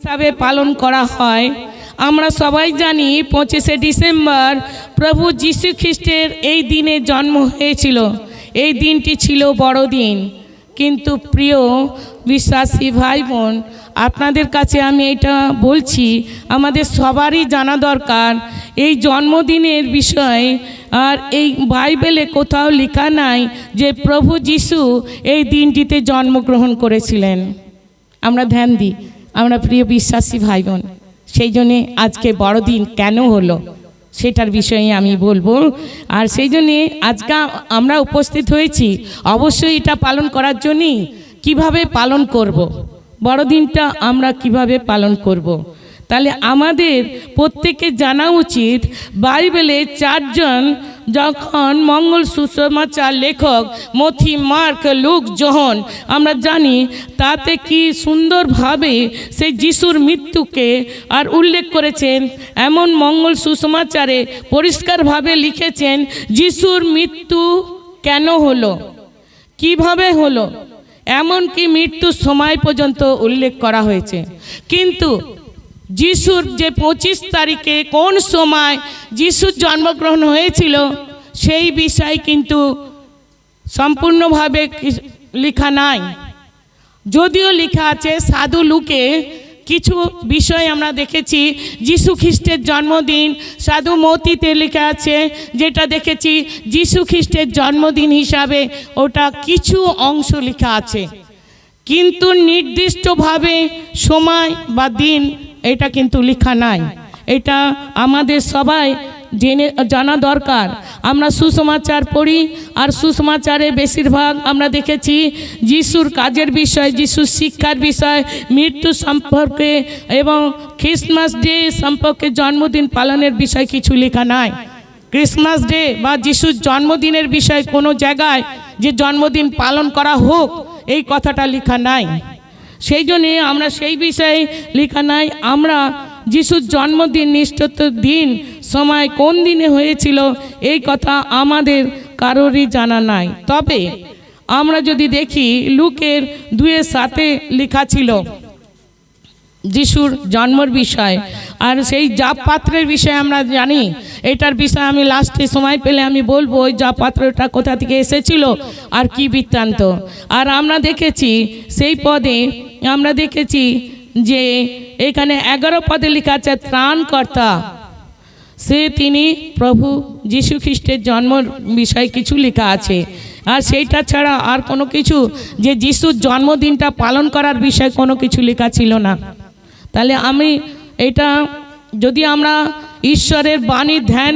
হিসাবে পালন করা হয়। আমরা সবাই জানি পঁচিশে ডিসেম্বর প্রভু যীশু খ্রিস্টের এই দিনে জন্ম হয়েছিল। এই দিনটি ছিল বড়দিন। কিন্তু প্রিয় বিশ্বাসী ভাই বোন আপনাদের কাছে আমি এটা বলছি, আমাদের সবারই জানা দরকার, এই জন্মদিনের বিষয় আর এই বাইবেলে কোথাও লেখা নাই যে প্রভু যিশু এই দিনটিতে জন্মগ্রহণ করেছিলেন। আমরা ধ্যান দিই। আমরা প্রিয় বিশ্বাসী ভাই বোন সেই জন্যে আজকে বড়দিন কেন হলো সেটার বিষয়ে আমি বলব আর সেই জন্যে আজকে আমরা উপস্থিত হয়েছি, অবশ্যই এটা পালন করার জন্যই কীভাবে পালন করব। বড়দিনটা আমরা কীভাবে পালন করব। তাহলে আমাদের প্রত্যেকে জানা উচিত, বাইবেলে চারজন যখন মঙ্গল সুসমাচার লেখক মথি মার্ক লুক জহন, আমরা জানি তাতে কি সুন্দরভাবে সেই যিশুর মৃত্যুকে আর উল্লেখ করেছেন, এমন মঙ্গল সুসমাচারে পরিষ্কারভাবে লিখেছেন, যিশুর মৃত্যু কেন হলো? কীভাবে হলো? এমনকি মৃত্যুর সময় পর্যন্ত উল্লেখ করা হয়েছে। কিন্তু যিশুর যে পঁচিশ তারিখে কোন সময় যিশুর জন্মগ্রহণ হয়েছিল, সেই বিষয় কিন্তু সম্পূর্ণভাবে লেখা নাই। যদিও লেখা আছে, সাধু লুকে কিছু বিষয় আমরা দেখেছি। যিশু খ্রিস্টের জন্মদিন, সাধু মতিতে লেখা আছে, যেটা দেখেছি, যিশু খ্রিস্টের জন্মদিন হিসাবে ওটা কিছু অংশ লেখা আছে। কিন্তু নির্দিষ্টভাবে সময় বা দিন এটা কিন্তু লেখা নাই। এটা আমাদের সবাই জেনে, জানা দরকার। আমরা সুসমাচার পড়ি আর সুসমাচারে বেশিরভাগ আমরা দেখেছি যিশুর কাজের বিষয়, যিশুর শিক্ষার বিষয়, মৃত্যু সম্পর্কে এবং খ্রিসমাস ডে সম্পর্কে জন্মদিন পালনের বিষয় কিছু লেখা নাই। ক্রিসমাস ডে বা যিশুর জন্মদিনের বিষয় কোনো জায়গায় যে জন্মদিন পালন করা হোক, এই কথাটা লেখা নাই। সেই জন্যে আমরা সেই বিষয়ে লেখা নাই। আমরা যিশুর জন্মদিন নিষ্ঠত দিন, সময় কোন দিনে হয়েছিল, এই কথা আমাদের কারোরই জানা নাই। তবে আমরা যদি দেখি লুকের দুয়ে সাথে লেখা ছিল যিশুর জন্মর বিষয়। আর সেই জাপ পাত্রের বিষয়ে আমরা জানি, এটার বিষয়ে আমি লাস্টে সময় পেলে আমি বলব, ওই জাপ পাত্রটা কোথা থেকে এসেছিল আর কি বৃত্তান্ত। আর আমরা দেখেছি, সেই পদে আমরা দেখেছি যে এখানে এগারো পদে লেখা আছে, ত্রাণকর্তা। সে তিনি প্রভু যীশু খ্রিস্টের জন্মর বিষয়ে কিছু লেখা আছে। আর সেইটা ছাড়া আর কোনো কিছু, যে যিশুর জন্মদিনটা পালন করার বিষয়ে কোনো কিছু লেখা ছিল না। তাহলে আমি এটা যদি আমরা ঈশ্বরের বাণী, ধ্যান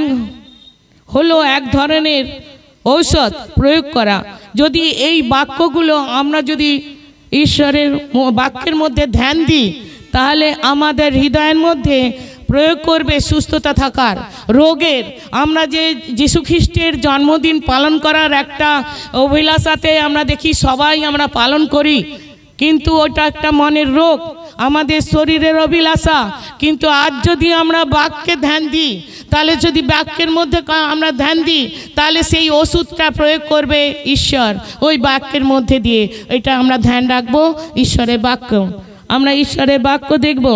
হলো এক ধরনের ঔষধ প্রয়োগ করা, যদি এই বাক্যগুলো আমরা যদি ঈশ্বরের বাক্যের মধ্যে ধ্যান দিই, তাহলে আমাদের হৃদয়ের মধ্যে প্রয়োগ করবে সুস্থতা থাকার, রোগের। আমরা যে যীশু খ্রিস্টের জন্মদিন পালন করার একটা অভিলাষাতে আমরা দেখি সবাই আমরা পালন করি। কিন্তু ওটা একটা মনের রোগ। আমাদের শরীরের অভিলাষা। কিন্তু আজ যদি আমরা বাক্যে ধ্যান দিই, তাহলে যদি বাক্যের মধ্যে আমরা ধ্যান দিই, তাহলে সেই ওষুধটা প্রয়োগ করবে ঈশ্বর। ওই বাক্যের মধ্যে দিয়ে এটা আমরা ধ্যান রাখব ঈশ্বরের বাক্য। আমরা ঈশ্বরের বাক্য দেখব।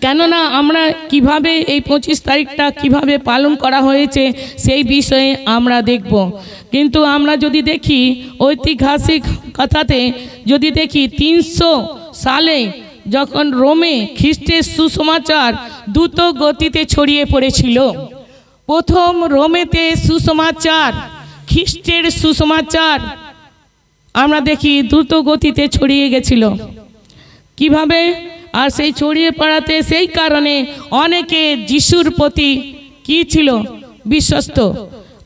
কেননা আমরা কীভাবে এই পঁচিশ তারিখটা কীভাবে পালন করা হয়েছে, সেই বিষয়ে আমরা দেখব। কিন্তু আমরা যদি দেখি ঐতিহাসিক কথাতে যদি দেখি তিনশো সালে যখন রোমে খ্রিস্টের সুসমাচার দ্রুত গতিতে ছড়িয়ে পড়েছিল, প্রথম রোমেতে সুসমাচার, খ্রিস্টের সুসমাচার আমরা দেখি দ্রুত গতিতে ছড়িয়ে গেছিল। কীভাবে? আর সেই ছড়িয়ে পড়াতে সেই কারণে অনেকে যিশুর প্রতি কি ছিল? বিশ্বস্ত।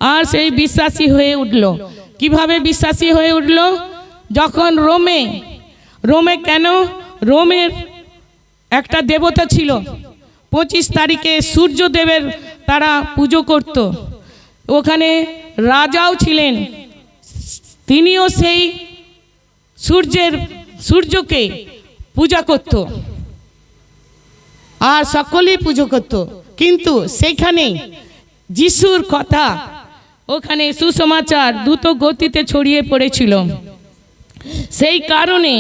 আর সেই বিশ্বাসী হয়ে উঠল। কীভাবে বিশ্বাসী হয়ে উঠল? যখন রোমে রোমে কেন? রোমের একটা দেবতা ছিল। পঁচিশ তারিখে সূর্যদেবের তারা পুজো করত। ওখানে রাজাও ছিলেন। তিনিও সেই সূর্যের, সূর্যকে পূজা করত। আর সকলেই পুজো করত। কিন্তু সেইখানে যিশুর কথা ওখানে সুসমাচার দ্রুত গতিতে ছড়িয়ে পড়েছিল। সেই কারণে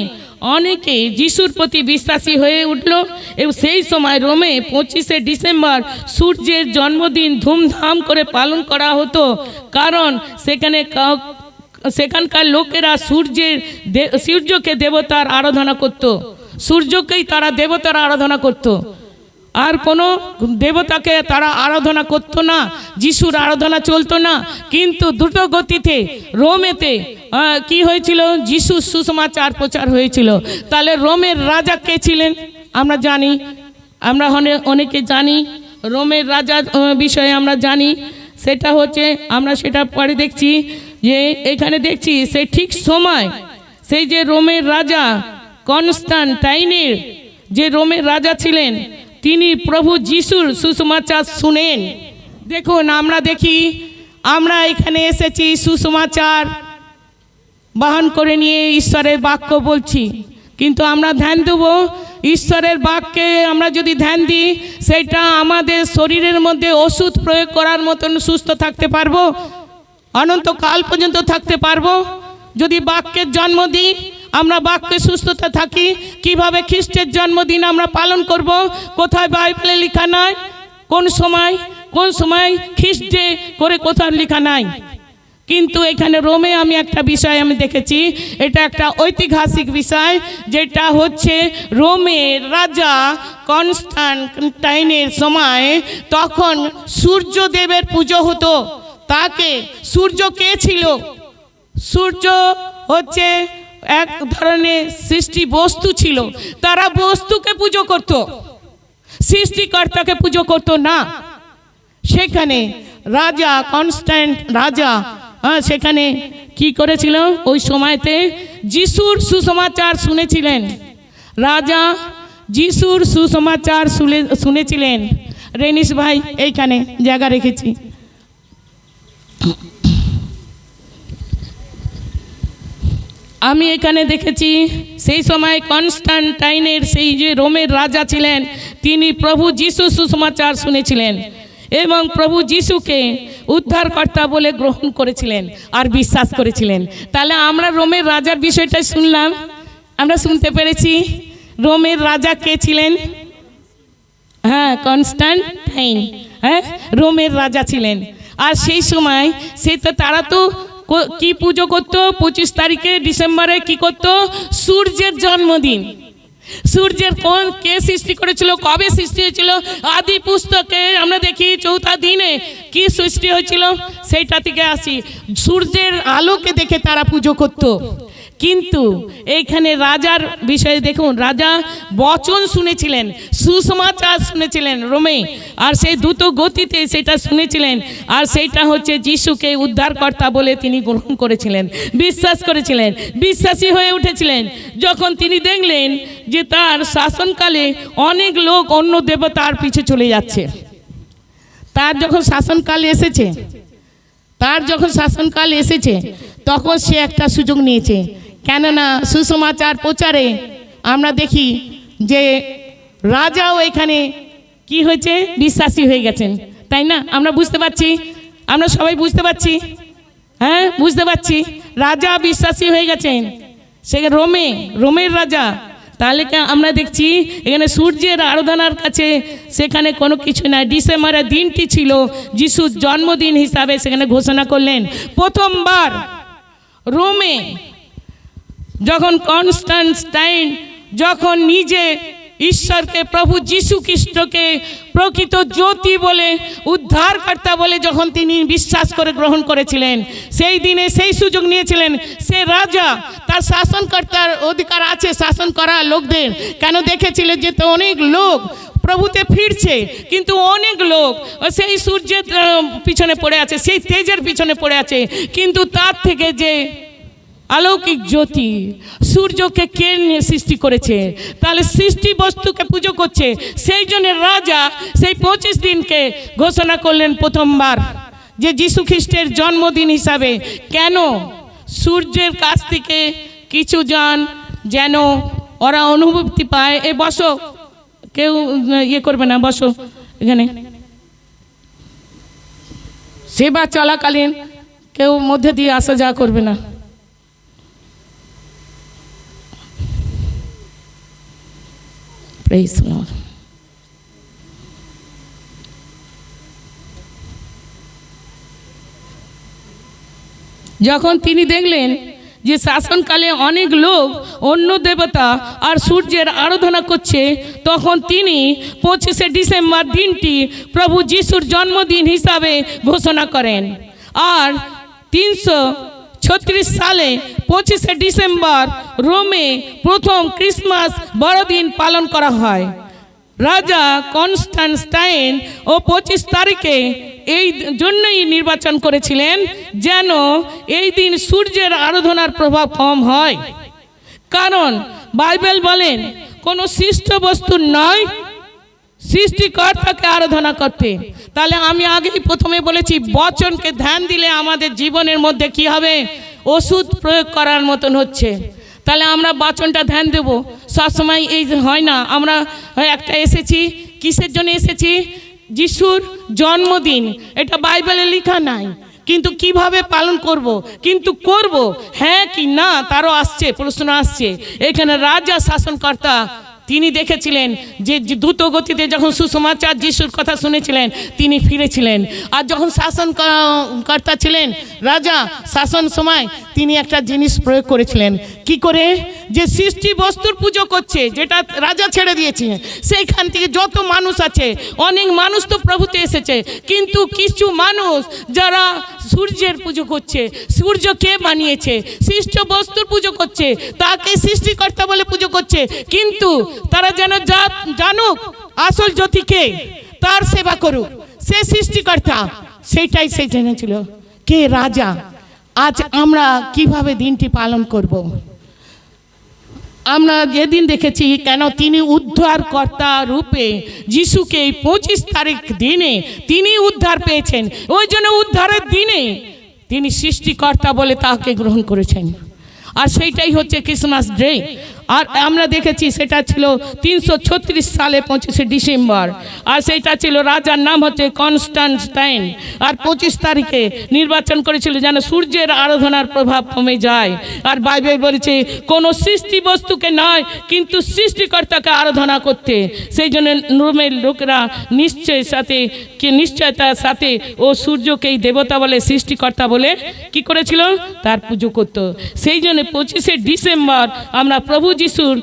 অনেকে যিশুর প্রতি বিশ্বাসী হয়ে উঠল এবং সেই সময় রোমে পঁচিশে ডিসেম্বর সূর্যের জন্মদিন ধুমধাম করে পালন করা হতো। কারণ সেখানে সেখানকার লোকেরা সূর্যের সূর্যকে দেবতার আরাধনা করত। সূর্যকেই তারা দেবতার আরাধনা করত। আর কোনো দেবতাকে তারা আরাধনা করতো না, যিশুর আরাধনা চলতো না। কিন্তু দ্রুত গতিতে, রোমেতে কি হয়েছিল? যিশু সুসমাচার প্রচার হয়েছিল। তাহলে রোমের রাজা কে ছিলেন? আমরা জানি। আমরা অনে- অনেকে জানি। রোমের রাজা বিষয়ে আমরা জানি। সেটা হচ্ছে, আমরা সেটা পরে দেখছি যে, এখানে দেখছি সে ঠিক সময় সেই যে রোমের রাজা কনস্টান্টাইনের যে রোমের রাজা ছিলেন তিনি প্রভু যিশুর সুসমাচার শুনেন। দেখুন, আমরা দেখি, আমরা এখানে এসেছি সুসমাচার বহন করে নিয়ে ঈশ্বরের বাক্য বলছি। কিন্তু আমরা ধ্যান দেব, ঈশ্বরের বাক্যে আমরা যদি ধ্যান দিই, সেটা আমাদের শরীরের মধ্যে ওষুধ প্রয়োগ করার মতন সুস্থ থাকতে পারব, অনন্তকাল পর্যন্ত থাকতে পারব। যদি বাক্যের জন্ম দিই আমরা বাক্যে সুস্থতা থাকি, কীভাবে খ্রিস্টের জন্মদিন আমরা পালন করব, কোথায় বাইবেলে লেখা নাই, কোন সময় কোন সময় খ্রিস্টে করে কোথাও লেখা নাই। কিন্তু এখানে রোমে আমি একটা বিষয় আমি দেখেছি, এটা একটা ঐতিহাসিক বিষয়, যেটা হচ্ছে রোমের রাজা কনস্টান্টাইনের সময় তখন সূর্যদেবের পুজো হতো। তাকে সূর্য কে ছিল? সূর্য হচ্ছে এক ধরনের সৃষ্টি বস্তু ছিল। তারা বস্তুকে পুজো করত। সৃষ্টিকর্তাকে পুজো করতো না। সেখানে রাজা কনস্ট্যান্ট রাজা হ্যাঁ, সেখানে কি করেছিল? ওই সময়তে যিশুর সুসমাচার শুনেছিলেন। রাজা যিশুর সুসমাচার শুনে শুনেছিলেন। রেনিস ভাই এইখানে জায়গা রেখেছি। আমি এখানে দেখেছি সেই সময় কনস্টান্টাইনের সেই যে রোমের রাজা ছিলেন, তিনি প্রভু যিশু সুসমাচার শুনেছিলেন এবং প্রভু যিশুকে উদ্ধারকর্তা বলে গ্রহণ করেছিলেন আর বিশ্বাস করেছিলেন। তাহলে আমরা রোমের রাজার বিষয়টা শুনলাম। আমরা শুনতে পেরেছি রোমের রাজা কে ছিলেন? হ্যাঁ কনস্টান্টাইন। হ্যাঁ রোমের রাজা ছিলেন। আর সেই সময় সে তো, তারা তো কো- পুজো করতো? পঁচিশ তারিখে ডিসেম্বরে কি করতো? সূর্যের জন্মদিন। সূর্যের কোন কে সৃষ্টি করেছিল? কবে সৃষ্টি হয়েছিল? আদি পুস্তকে আমরা দেখি চৌথা দিনে কি সৃষ্টি হয়েছিল? সেইটা থেকে আসি। সূর্যের আলোকে দেখে তারা পুজো করতো। কিন্তু এইখানে রাজার বিষয়ে দেখুন, রাজা বচন শুনেছিলেন, সুসমাচার শুনেছিলেন রোমে, আর সেই দ্রুত গতিতে সেটা শুনেছিলেন, আর সেইটা হচ্ছে যিশুকে উদ্ধারকর্তা বলে তিনি গ্রহণ করেছিলেন, বিশ্বাস করেছিলেন, বিশ্বাসী হয়ে উঠেছিলেন। যখন তিনি দেখলেন যে তার শাসনকালে অনেক লোক অন্য দেবতার পিছে চলে যাচ্ছে, তার যখন শাসনকাল এসেছে, তার যখন শাসনকাল এসেছে, তখন সে একটা সুযোগ নিয়েছে কেননা সুসমাচার প্রচারে আমরা দেখি যে রাজাও এখানে কি হয়েছে? বিশ্বাসী হয়ে গেছেন। তাই না? আমরা বুঝতে পারছি। আমরা সবাই বুঝতে পারছি। হ্যাঁ? বুঝতে পারছি। রাজা বিশ্বাসী হয়ে গেছেন। সে রোমে, রোমের রাজা। তাহলে আমরা দেখছি, এখানে সূর্যের আরাধনার কাছে সেখানে কোনো কিছু নাই। ডিসেম্বরের দিনটি ছিল যিশুর জন্মদিন হিসাবে সেখানে ঘোষণা করলেন। প্রথমবার রোমে যখন কনস্টান্টাইন, যখন নিজে ঈশ্বরকে, প্রভু যীশু খ্রিস্টকে প্রকৃত জ্যোতি বলে, উদ্ধারকর্তা বলে যখন তিনি বিশ্বাস করে গ্রহণ করেছিলেন, সেই দিনে সেই সুযোগ নিয়েছিলেন, সে রাজা, তার শাসনকর্তার অধিকার আছে, শাসন করা লোকদের। কেন দেখেছিলেন যে তো অনেক লোক প্রভুতে ফিরছে, কিন্তু অনেক লোক সেই সূর্যের পিছনে পড়ে আছে, সেই তেজের পিছনে পড়ে আছে, কিন্তু তার থেকে যে অলৌকিক জ্যোতি সূর্যকে কে নিয়ে সৃষ্টি করেছে? তাহলে সৃষ্টি বস্তুকে পুজো করছে। সেই জন্য রাজা সেই পঁচিশ দিনকে ঘোষণা করলেন প্রথমবার যে যীশু খ্রিস্টের জন্মদিন হিসাবে কেন সূর্যের কাছ থেকে কিছু জন যেন ওরা অনুভূতি পায়? এ বসো। কেউ ইয়ে করবে না, বসো এখানে। সেবা চলাকালীন কেউ মধ্যে দিয়ে আসা যাওয়া করবে না। লর্ড যখন তিনি দেখলেন যে শাসনকালে অনেক লোক, অন্য দেবতা আর সূর্যের আরাধনা করছে, তখন তিনি পঁচিশে ডিসেম্বর দিনটি প্রভু যিশুর জন্মদিন হিসাবে ঘোষণা করেন। আর তিনশো ছত্রিশ সালে পঁচিশে ডিসেম্বর রোমে প্রথম ক্রিসমাস বড়দিন পালন করা হয়। রাজা কনস্টানস্টাইন ও পঁচিশ তারিখে এই জন্যই নির্বাচন করেছিলেন যেন এই দিন সূর্যের আরাধনার প্রভাব কম হয়। কারণ বাইবেল বলেন, কোনো সৃষ্ট বস্তু নয় সৃষ্টিকর্তাকে আরাধনা করতে। তাহলে আমি আগেই প্রথমে বলেছি, বচনকে ধ্যান দিলে আমাদের জীবনের মধ্যে কি হবে? ওষুধ প্রয়োগ করার মতন হচ্ছে। তাহলে আমরা বাচনটা ধ্যান দেব। সবসময় এই হয় না, আমরা একটা এসেছি, কিসের জন্য এসেছি? যিশুর জন্মদিন। এটা বাইবেলে লেখা নাই। কিন্তু কীভাবে পালন করব? কিন্তু করব। হ্যাঁ কি না? তারও আসছে, প্রশ্ন আসছে। এখানে রাজা শাসনকর্তা তিনি দেখেছিলেন যে দ্রুত গতিতে যখন সুসমাচার যিশুর কথা শুনেছিলেন, তিনি ফিরেছিলেন। আর যখন শাসন কর্তা ছিলেন, রাজা শাসন সময় তিনি একটা জিনিস প্রয়োগ করেছিলেন। কি করে? যে সৃষ্টি বস্তুর পুজো করছে, যেটা রাজা ছেড়ে দিয়েছে। সেইখান থেকে যত মানুষ আছে, অনেক মানুষ তো প্রভুতে এসেছে। কিন্তু কিছু মানুষ যারা সূর্যের পুজো করছে, সূর্য কে বানিয়েছে? সৃষ্ট বস্তুর পুজো করছে, তাকে সৃষ্টিকর্তা বলে পুজো করছে। কিন্তু তারা যেন জানুক, আসল জ্যোতিকে তার সেবা করুক। সে সৃষ্টিকর্তা, সেটাই সে জেনেছিল। কে? রাজা। আজ আমরা কীভাবে দিনটি পালন করব। আমরা যেদিন দেখেছি কেন তিনি উদ্ধারকর্তা রূপে যিশুকে এই পঁচিশ তারিখ দিনে তিনি উদ্ধার পেয়েছেন, ওই জন্য উদ্ধারের দিনে তিনি সৃষ্টিকর্তা বলে তাকে গ্রহণ করেছেন। আর সেইটাই হচ্ছে ক্রিসমাস ডে আর আমরা দেখেছি সেটা ছিল তিনশো ছত্রিশ সালে পঁচিশে ডিসেম্বর। আর সেইটা ছিল রাজার নাম হচ্ছে কনস্টান্টাইন। আর পঁচিশ তারিখে নির্বাচন করেছিল যেন সূর্যের আরাধনার প্রভাব কমে যায়। আর বাইবেল বলেছে, কোনো সৃষ্টি বস্তুকে নয়, কিন্তু সৃষ্টিকর্তাকে আরাধনা করতে। সেই জন্য রোমের লোকেরা নিশ্চয় সাথে, কি নিশ্চয়তার সাথে ও সূর্যকেই দেবতা বলে, সৃষ্টিকর্তা বলে কি করেছিল? তার পুজো করত। সেই জন্য পঁচিশে ডিসেম্বর আমরা প্রভু যিশুর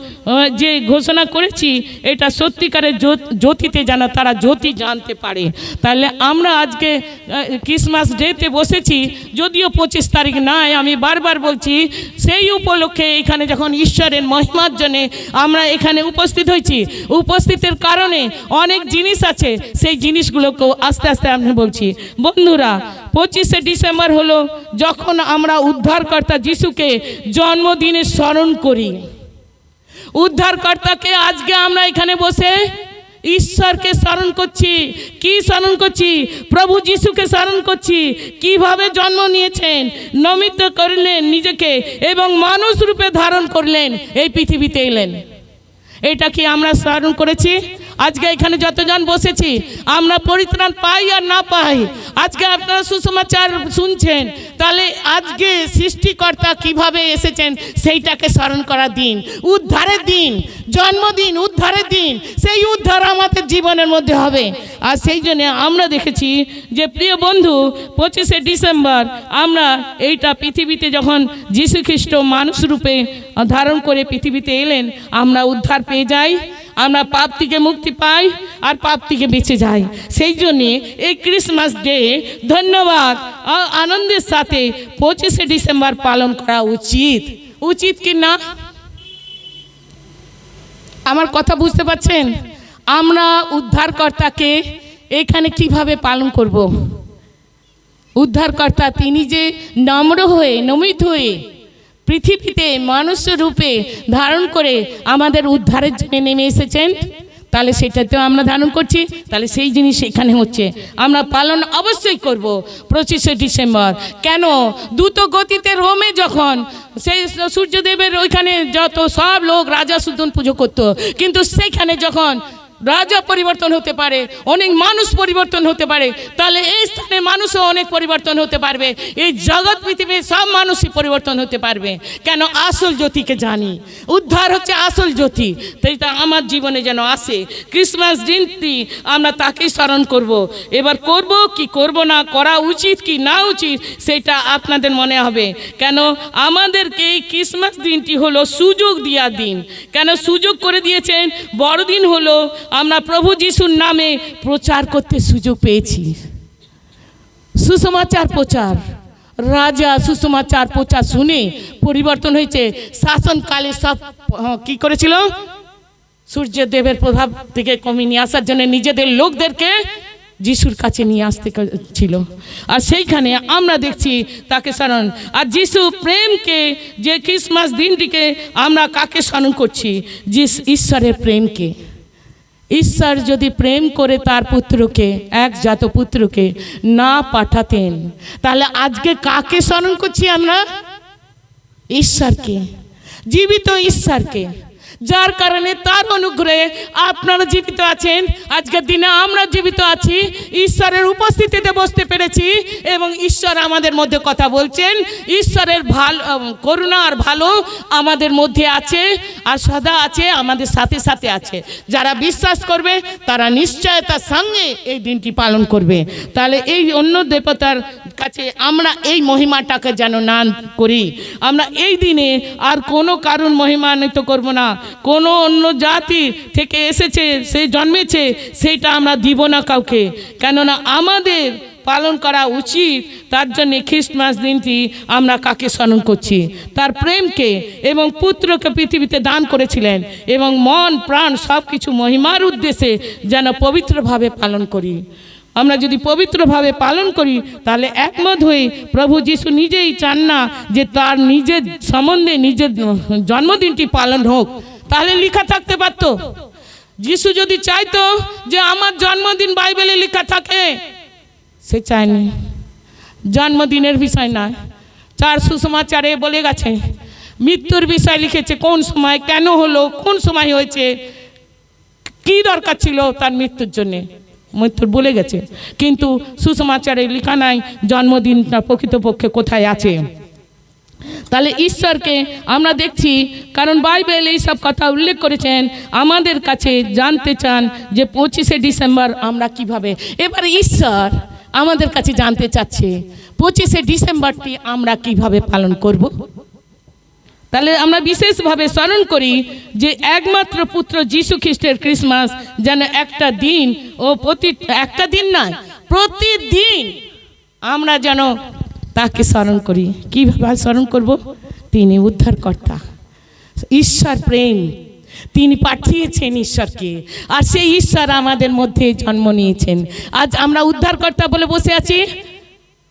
যে ঘোষণা করেছি, এটা সত্যিকারের জ্যোতিতে যেন তারা জ্যোতি জানতে পারে। তাহলে আমরা আজকে ক্রিসমাস ডেতে বসেছি, যদিও পঁচিশ তারিখ নয় আমি বারবার বলছি, সেই উপলক্ষে এখানে যখন ঈশ্বরের মহিমার জন্যে আমরা এখানে উপস্থিত হয়েছি, উপস্থিতের কারণে অনেক জিনিস আছে, সেই জিনিসগুলোকেও আস্তে আস্তে আমি বলছি। বন্ধুরা, পঁচিশে ডিসেম্বর হলো যখন আমরা উদ্ধারকর্তা যিশুকে জন্মদিনে স্মরণ করি। উদ্ধারকর্তাকে আজকে আমরা এখানে বসে ঈশ্বরকে স্মরণ করছি। কি স্মরণ করছি? প্রভু যিশুকে স্মরণ করছি। কীভাবে জন্ম নিয়েছেন? নমিত করলেন নিজেকে এবং মানুষ রূপে ধারণ করলেন। এই পৃথিবীতে এলেন। এটা কি আমরা স্মরণ করেছি? আজকে এখানে যতজন বসেছি, আমরা পরিত্রাণ পাই আর না পাই, আজকে আপনারা সুসমাচার শুনছেন, তাহলে আজকে সৃষ্টিকর্তা কীভাবে এসেছেন সেইটাকে স্মরণ করার দিন, উদ্ধারের দিন, জন্মদিন, উদ্ধারের দিন, সেই উদ্ধার আমাদের জীবনের মধ্যে হবে। আর সেই জন্য আমরা দেখেছি যে, প্রিয় বন্ধু, পঁচিশে ডিসেম্বর আমরা এইটা পৃথিবীতে যখন যীশু খ্রিস্ট মানুষ রূপে ধারণ করে পৃথিবীতে এলেন, আমরা উদ্ধার পেয়ে যাই। আমরা পাপ থেকে মুক্তি পাই আর পাপ থেকে বেঁচে যাই। সেই জন্যে এই ক্রিসমাস ডে ধন্যবাদ আনন্দের সাথে পঁচিশে ডিসেম্বর পালন করা উচিত। উচিত কি না? আমার কথা বুঝতে পারছেন? আমরা উদ্ধারকর্তাকে এখানে কীভাবে পালন করব? উদ্ধারকর্তা তিনি যে নম্র হয়ে, নমিত হয়ে পৃথিবীতে মানুষ রূপে ধারণ করে আমাদের উদ্ধারের জন্য নেমে এসেছেন, তাহলে সেটাতেও আমরা ধারণ করছি, তাহলে সেই জিনিস এখানে হচ্ছে। আমরা পালন অবশ্যই করব পঁচিশে ডিসেম্বর। কেন? দ্রুত গতিতে রোমে যখন সেই সূর্যদেবের ওইখানে যত সব লোক রাজা সুদন পুজো করতো, কিন্তু সেইখানে যখন রাজা পরিবর্তন হতে পারে, অনেক মানুষ পরিবর্তন হতে পারে, তাহলে এই স্থানে মানুষও অনেক পরিবর্তন হতে পারবে। এই জগৎ, পৃথিবীর সব মানুষই পরিবর্তন হতে পারবে। কেন? আসল জ্যোতিকে জানি। উদ্ধার হচ্ছে আসল জ্যোতি। তো এটা আমার জীবনে যেন আসে। ক্রিসমাস দিনটি আমরা তাকেই স্মরণ করব। এবার করব কি করব না, করা উচিত কি না উচিত, সেটা আপনাদের মনে হবে। কেন? আমাদেরকে এই ক্রিসমাস দিনটি হলো সুযোগ দেওয়ার দিন। কেন সুযোগ করে দিয়েছেন? বড়দিন হলো আমরা প্রভু যিশুর নামে প্রচার করতে সুযোগ পেয়েছি। সুসমাচার প্রচার। রাজা সুসমাচার প্রচার শুনে পরিবর্তন হয়েছে। শাসনকালে সব আহ, কি করেছিল? সূর্যদেবের প্রভাব থেকে কমিয়ে নিয়ে আসার জন্য নিজেদের লোকদেরকে যিশুর কাছে নিয়ে আসতে ছিল আর সেইখানে আমরা দেখছি তাকে স্মরণ। আর যিশু প্রেমকে যে ক্রিসমাস দিনটিকে আমরা কাকে স্মরণ করছি? যিস ঈশ্বরের প্রেমকে। ঈশ্বর যদি প্রেম করে তার পুত্রকে, এক জাত পুত্রকে না পাঠাতেন, তাহলে আজকে কাকে স্মরণ করছি আমরা? ঈশ্বরকে, জীবিত ঈশ্বরকে। যার কারণে তার অনুগ্রহে আপনারা জীবিত আছেন। আজকের দিনে আমরা জীবিত আছি। ঈশ্বরের উপস্থিতিতে বসতে পেরেছি এবং ঈশ্বর আমাদের মধ্যে কথা বলছেন। ঈশ্বরের ভালো করুণা আর ভালো আমাদের মধ্যে আছে আর সদা আছে, আমাদের সাথে সাথে আছে। যারা বিশ্বাস করবে, তারা নিশ্চয়তার সঙ্গে এই দিনটি পালন করবে। তাহলে এই অন্য দেবতার কাছে আমরা এই মহিমাটাকে যেন না করি। আমরা এই দিনে আর কোনো কারণ মহিমান্বিত করব না। কোনো অন্য জাতি থেকে এসেছে, সে জন্মেছে সেইটা আমরা দিব না কাউকে। কেননা আমাদের পালন করা উচিত, তার জন্যে খ্রিস্টমাস দিনটি আমরা কাকে স্মরণ করছি? তার প্রেমকে এবং পুত্রকে পৃথিবীতে দান করেছিলেন এবং মন, প্রাণ সব কিছু মহিমার উদ্দেশ্যে যেন পবিত্রভাবে পালন করি। আমরা যদি পবিত্রভাবে পালন করি, তাহলে একমত হয়ে প্রভু যিশু নিজেই চান না যে তার নিজের সম্বন্ধে নিজের জন্মদিনটি পালন হোক। তাহলে লেখা থাকতে পারতো? যিশু যদি চাইতো যে আমার জন্মদিন বাইবেলে লেখা থাকে, সে চায়নি। জন্মদিনের বিষয় না। চার সুসমাচারে বলে গেছে, মৃত্যুর বিষয় লিখেছে কোন সময়, কেন হলো, কোন সময় হয়েছে, কি দরকার ছিল তার মৃত্যুর জন্যে? মৃত্যুর বলে গেছে। কিন্তু সুসমাচারে লেখা নাই জন্মদিনটা প্রকৃতপক্ষে কোথায় আছে? তাহলে ঈশ্বরকে আমরা দেখছি, কারণ বাইবেল এই সব কথা উল্লেখ করেছেন, আমাদের কাছে জানতে চান যে পঁচিশে ডিসেম্বর আমরা কীভাবে। এবার ঈশ্বর আমাদের কাছে জানতে চাচ্ছে, পঁচিশে ডিসেম্বরটি আমরা কীভাবে পালন করব? তাহলে আমরা বিশেষভাবে স্মরণ করি যে একমাত্র পুত্র যীশু খ্রিস্টের ক্রিসমাস যেন একটা দিন ও প্রতি, একটা দিন নয়, প্রতিদিন আমরা যেন তাকে স্মরণ করি। কীভাবে স্মরণ করব? তিনি উদ্ধারকর্তা, ঈশ্বর প্রেম। তিনি পাঠিয়েছেন ঈশ্বরকে, আর সেই ঈশ্বর আমাদের মধ্যে জন্ম নিয়েছেন। আজ আমরা উদ্ধারকর্তা বলে বসে আছি।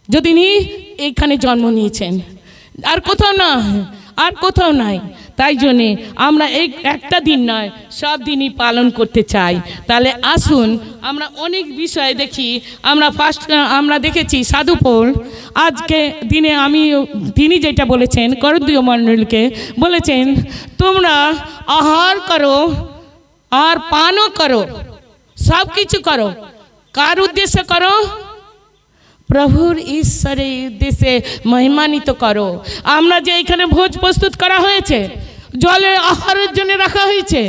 যদি নি, এইখানে জন্ম নিয়েছেন। আর কোথাও না আর কোথাও নাই। তাই জন্যে আমরা এই একটা দিন নয়, সব দিনই পালন করতে চাই। তাহলে আসুন, আমরা অনেক বিষয় দেখি। আমরা ফার্স্ট আমরা দেখেছি সাধুপোল। আজকে দিনে আমি, তিনি যেটা বলেছেন করদীয় মণ্ডলকে বলেছেন, তোমরা আহার করো আর পানও করো সব কিছু করো। কার উদ্দেশ্যে করো? প্রভুর ঈশ্বরের উদ্দেশ্যে মহিমানিত করো। আমরা যে এখানে ভোজ প্রস্তুত করা হয়েছে, জলের আহারের জন্য রাখা হয়েছে,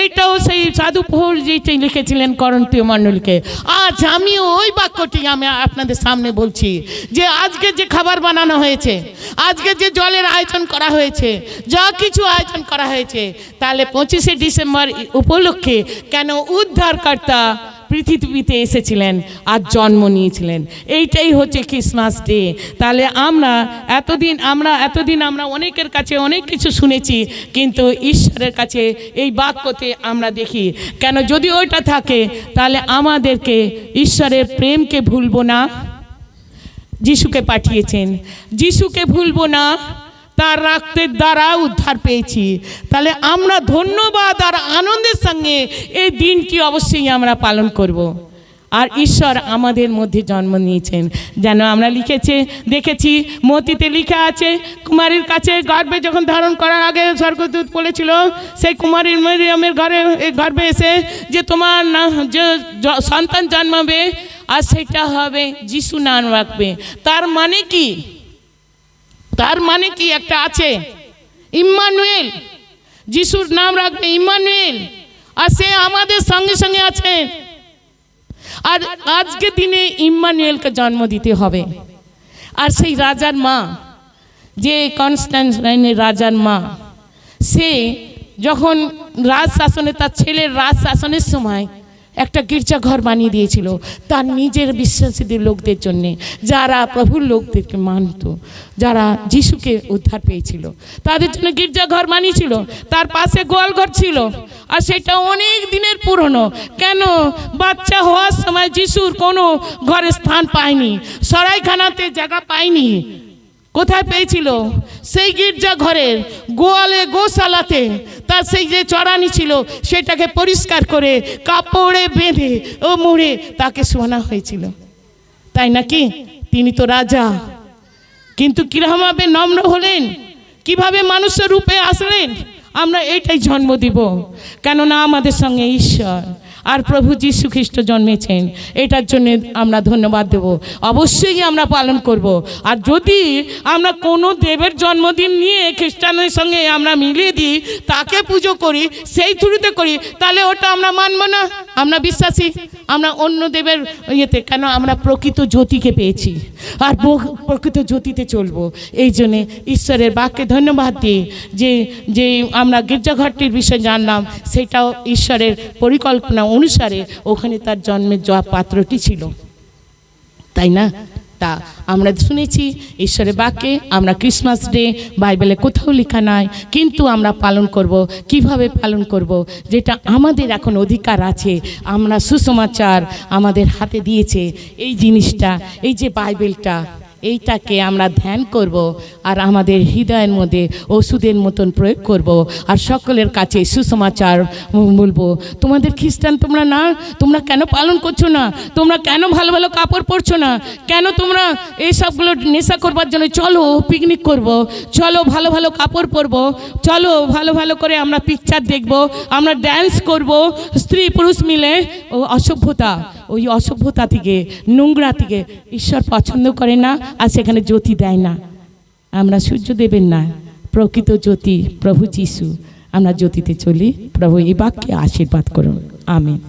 এইটাও সেই সাধু পৌল যেটাই লিখেছিলেন করন্তীয় মণ্ডলকে। আজ আমিও ওই বাক্যটি আমি আপনাদের সামনে বলছি, যে আজকে যে খাবার বানানো হয়েছে, আজকে যে জলের আয়োজন করা হয়েছে, যা কিছু আয়োজন করা হয়েছে, তাহলে পঁচিশে ডিসেম্বর উপলক্ষে কেন উদ্ধারকর্তা পৃথিবীতে এসেছিলেন আর জন্ম নিয়েছিলেন। এইটাই হচ্ছে ক্রিসমাস ডে তাহলে আমরা এতদিন আমরা এতদিন আমরা অনেকের কাছে অনেক কিছু শুনেছি, কিন্তু ঈশ্বরের কাছে এই বাক্যতে আমরা দেখি, কেন যদি ওইটা থাকে, তাহলে আমাদেরকে ঈশ্বরের প্রেমকে ভুলবো না। যিশুকে পাঠিয়েছেন। যিশুকে ভুলবো না। তার রক্তের দ্বারা উদ্ধার পেয়েছি। তাহলে আমরা ধন্যবাদ আর আনন্দের সঙ্গে এই দিনটি অবশ্যই আমরা পালন করব। আর ঈশ্বর আমাদের মধ্যে জন্ম নিয়েছেন। যেন আমরা লিখেছে, দেখেছি, মতিতে লেখা আছে, কুমারীর কাছে গর্বে যখন ধারণ করার আগে স্বর্গদূত বলেছিল, সেই কুমারীর মরিয়মের ঘরে, এ গর্ভে এসে যে তোমার না, যে সন্তান জন্মাবে, আর সেটা হবে, যিশু নাম রাখবে। তার মানে কি? তার মানে কি? একটা আছে। ইম্মানুয়েল, যিশুর নাম রাখবে ইম্মানুয়েল। আর সে আমাদের সঙ্গে সঙ্গে আছেন আর আজকে দিনে ইম্মানুয়েলকে জন্ম দিতে হবে। আর সেই রাজার মা, যে কনস্ট্যান্টাইনের রাজার মা, সে যখন রাজ শাসনে তার ছেলের রাজ শাসনের সময় একটা গির্জাঘর বানিয়ে দিয়েছিল তার নিজের বিশ্বাসীদের লোকদের জন্যে, যারা প্রভুর লোকদেরকে মানত, যারা যিশুকে উদ্ধার পেয়েছিল। তাদের জন্য গির্জাঘর বানিয়েছিল, তার পাশে গোয়ালঘর ছিল, আর সেটা অনেক দিনের পুরনো। কেন? বাচ্চা হওয়ার সময় যিশুর কোনো ঘরে স্থান পায়নি, সরাইখানাতে জায়গা পায়নি। কোথায় পেয়েছিল? সেই গির্জা ঘরের গোয়ালে গোশালাতে। তার সেই যে চড়ানি ছিল, সেটাকে পরিষ্কার করে কাপড়ে বেঁধে ও মুড়ে তাকে শোনা হয়েছিল। তাই নাকি? তিনি তো রাজা। কিন্তু কিরকমভাবে নম্র হলেন? কীভাবে মানুষের রূপে আসলেন? আমরা এইটাই জন্ম দিব। কেননা আমাদের সঙ্গে ঈশ্বর। আর প্রভু যীশু খ্রিস্ট জন্মেছেন। এটার জন্য আমরা ধন্যবাদ দেব। অবশ্যই আমরা পালন করব। আর যদি আমরা কোনো দেবের জন্মদিন নিয়ে খ্রিস্টানের সঙ্গে আমরা মিলিয়ে দিই, তাকে পুজো করি, সেই থ্রুতে করি, তাহলে ওটা আমরা মানব না। আমরা বিশ্বাসী। আমরা অন্য দেবের ইয়েতে, কেন আমরা প্রকৃত জ্যোতিকে পেয়েছি। আর প্রকৃত জ্যোতিতে চলবো। এই জন্যে ঈশ্বরের বাক্যে ধন্যবাদ দিই যে যে আমরা গির্জাঘরটির বিষয়ে জানলাম, সেটাও ঈশ্বরের পরিকল্পনা অনুসারে ওখানে তার জন্মের জ পাত্রটি ছিল। তাই না? তা আমরা শুনেছি ঈশ্বরের বাক্যে আমরা ক্রিসমাস ডে বাইবেলে কোথাও লেখা নাই, কিন্তু আমরা পালন করব। কীভাবে পালন করব? যেটা আমাদের এখন অধিকার আছে, আমরা সুসমাচার আমাদের হাতে দিয়েছে। এই জিনিসটা, এই যে বাইবেলটা এইটাকে আমরা ধ্যান করব আর আমাদের হৃদয়ের মধ্যে ওষুধের মতন প্রয়োগ করব আর সকলের কাছে সুসমাচার বলব, তোমাদের খ্রিস্টান তোমরা না? তোমরা কেন পালন করছ না? তোমরা কেন ভালো ভালো কাপড় পরছো না? কেন তোমরা এই সবগুলো নেশা করবার জন্য চলো পিকনিক করব, চলো ভালো ভালো কাপড় পরবো, চলো ভালো ভালো করে আমরা পিকচার দেখব, আমরা ড্যান্স করব। স্ত্রী পুরুষ মিলে ও অসভ্যতা, ওই অসভ্যতা থেকে, নোংরা থেকে ঈশ্বর পছন্দ করে না? আর সেখানে জ্যোতি দেয় না। আমরা সূর্য দেবেন না। প্রকৃত জ্যোতি প্রভু যিশু। আমরা জ্যোতিতে চলি। প্রভু এই বাক্যে আশীর্বাদ করুন। আমিন।